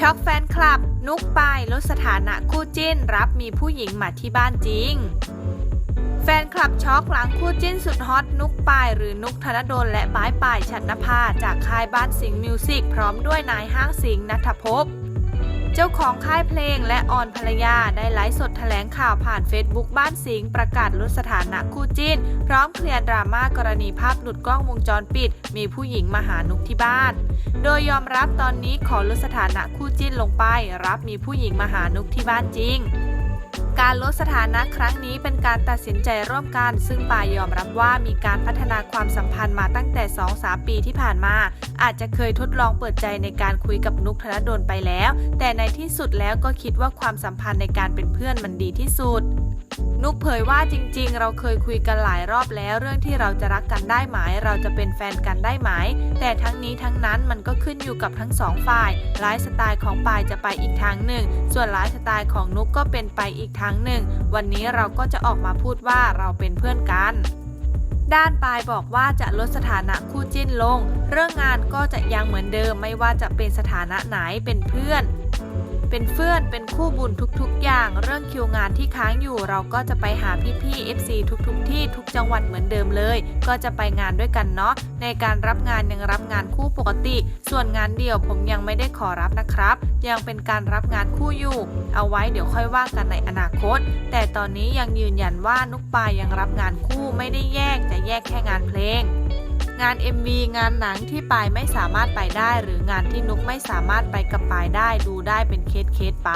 ช็อกแฟนคลับ นุกปายลดสถานะคู่จิ้น รับมีผู้หญิงมาที่บ้านจริง แฟนคลับช็อกหลังคู่จิ้นสุดฮอตนุกปายหรือนุกธนดลและป้ายปายชันนภาจากค่ายบ้านสิงห์มิวสิกพร้อมด้วยนายห้างสิงห์นัทภพ เจ้าของค่ายเพลงและออนภรรยาได้ไลฟ์สดแถลงข่าวผ่านเฟซบุ๊กบ้านสิงห์ประกาศลดสถานะคู่จิ้น พร้อมเคลียร์ดราม่ากรณีภาพหลุดกล้องวงจรปิด มีผู้หญิงมาหานุกที่บ้าน โดยยอมรับตอนนี้ขอลดสถานะคู่จิ้นลงไป รับมีผู้หญิงมาหานุกที่บ้านจริง การลดสถานะครั้งนี้เป็นการตัดสินใจร่วมกัน ซึ่งปายยอมรับว่ามีการพัฒนาความสัมพันธ์มาตั้งแต่ 2-3 ปีที่ผ่านมา อาจจะเคยทดลองเปิดใจในการคุยกับนุกธนดลไปแล้ว แต่ในที่สุดแล้วก็คิดว่าความสัมพันธ์ในการเป็นเพื่อนมันดีที่สุด นุกเผยว่าจริงๆ เราเคยคุยกันหลายรอบแล้วเรื่องที่เราจะรักกันได้ไหมเราจะเป็นแฟนกันได้ไหมแต่ทั้งนี้ทั้งนั้นมันก็ขึ้นอยู่กับทั้งสองฝ่ายไลฟ์สไตล์ของปายจะไปอีกทางหนึ่ง ส่วนไลฟ์สไตล์ของนุกก็เป็นไปอีกอีกทั้งหนึ่ง วันนี้เราก็จะออกมาพูดว่าเราเป็นเพื่อนกัน ด้านปายบอกว่าจะลดสถานะคู่จิ้นลง เรื่องงานก็จะยังเหมือนเดิมไม่ว่าจะเป็นสถานะไหนเป็นเพื่อน เป็นเพื่อนเป็นคู่บุญทุกๆ อย่าง เรื่องคิวงานที่ค้างอยู่เราก็จะไปหาพี่ๆ FC ทุกๆ ที่ทุกจังหวัดเหมือนเดิมเลย ก็จะไปงานด้วยกันเนาะในการรับงานยังรับงานคู่ปกติ ส่วนงานเดี่ยวผมยังไม่ได้ขอรับนะครับ ยังเป็นการรับงานคู่อยู่ เอาไว้เดี๋ยวค่อยว่ากันในอนาคต แต่ตอนนี้ยังยืนยันว่านุกปายยังรับงานคู่ไม่ได้แยกจะแยกแค่งานเพลง งาน MV งานหนังที่ปายไม่สามารถไปได้ หรืองานที่นุกไม่สามารถไปกับปายได้ดูได้เป็นเคสเคสไป